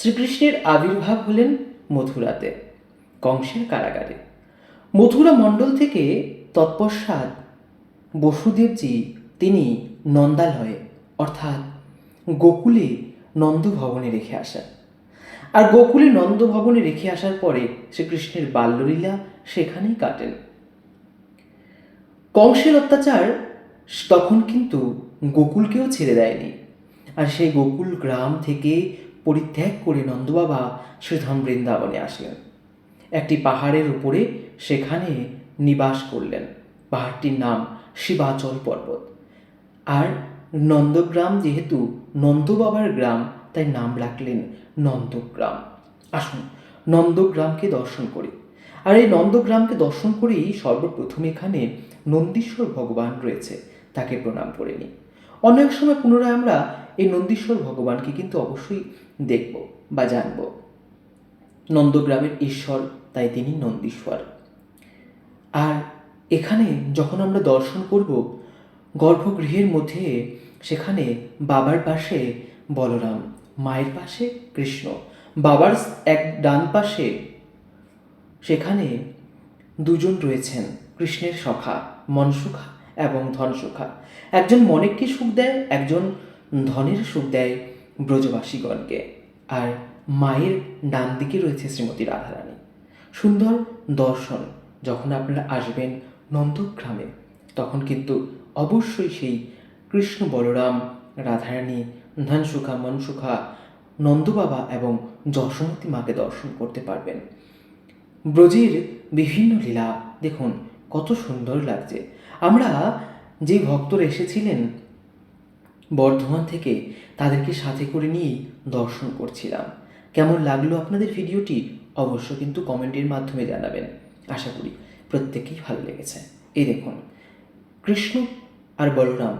শ্রীকৃষ্ণের আবির্ভাব হলেন মথুরাতে, কংসের কারাগারে। মথুরা মণ্ডল থেকে তৎপশ্চাৎ বসুদেবজি তিনি নন্দালয়ে, অর্থাৎ গোকুলে নন্দভবনে রেখে আসেন। আর গোকুলে নন্দভবনে রেখে আসার পরে শ্রীকৃষ্ণের বাল্যলীলা সেখানেই কাটেন। কংসের অত্যাচার তখন কিন্তু গোকুলকেও ছেড়ে দেয়নি। আর সেই গোকুল গ্রাম থেকে পরিত্যাগ করে নন্দবাবা শ্রীধাম বৃন্দাবনে আসলেন। একটি পাহাড়ের উপরে সেখানে নিবাস করলেন। পাহাড়টির নাম শিবাচল পর্বত। আর নন্দগ্রাম যেহেতু নন্দবাবার গ্রাম, তাই নাম রাখলেন নন্দগ্রাম। আসুন নন্দগ্রামকে দর্শন করি। আর এই নন্দগ্রামকে দর্শন করেই সর্বপ্রথম এখানে নন্দীশ্বর ভগবান রয়েছে, তাকে প্রণাম করে নিই। অনেক সময় পুনরায় আমরা এই নন্দীশ্বর ভগবানকে কিন্তু অবশ্যই দেখব বা জানব। নন্দগ্রামের ঈশ্বর, তাই তিনি নন্দীশ্বর। আর এখানে যখন আমরা দর্শন করব, গর্ভগৃহের মধ্যে সেখানে বাবার পাশে বলরাম, মায়ের পাশে কৃষ্ণ, বাবার এক ডান পাশে সেখানে দুজন রয়েছেন, কৃষ্ণের সখা, মনসুখা এবং ধনসুখা। একজন মনেরকে সুখ দেয়, একজন ধনের সুখ দেয় ব্রজবাসীগণকে। আর মায়ের ডান দিকে রয়েছে শ্রীমতী রাধারানী। সুন্দর দর্শন যখন আপনারা আসবেন নন্দগ্রামে, তখন কিন্তু অবশ্যই সেই কৃষ্ণ বলরাম, রাধারানী, ধনসুখা, মনসুখা, নন্দবাবা এবং যশোমতী মাকে দর্শন করতে পারবেন। ব্রজের বিভিন্ন লীলা দেখুন, কত সুন্দর লাগছে। আমরা যে ভক্তরা এসেছিলেন বর্ধমান থেকে তাদেরকে সাথে করে নিয়েই দর্শন করছিলাম। কেমন লাগল আপনাদের ভিডিওটি অবশ্য কিন্তু কমেন্টের মাধ্যমে জানাবেন। আশা করি প্রত্যেকেই ভালো লেগেছে। এই দেখুন, কৃষ্ণ আর বলরাম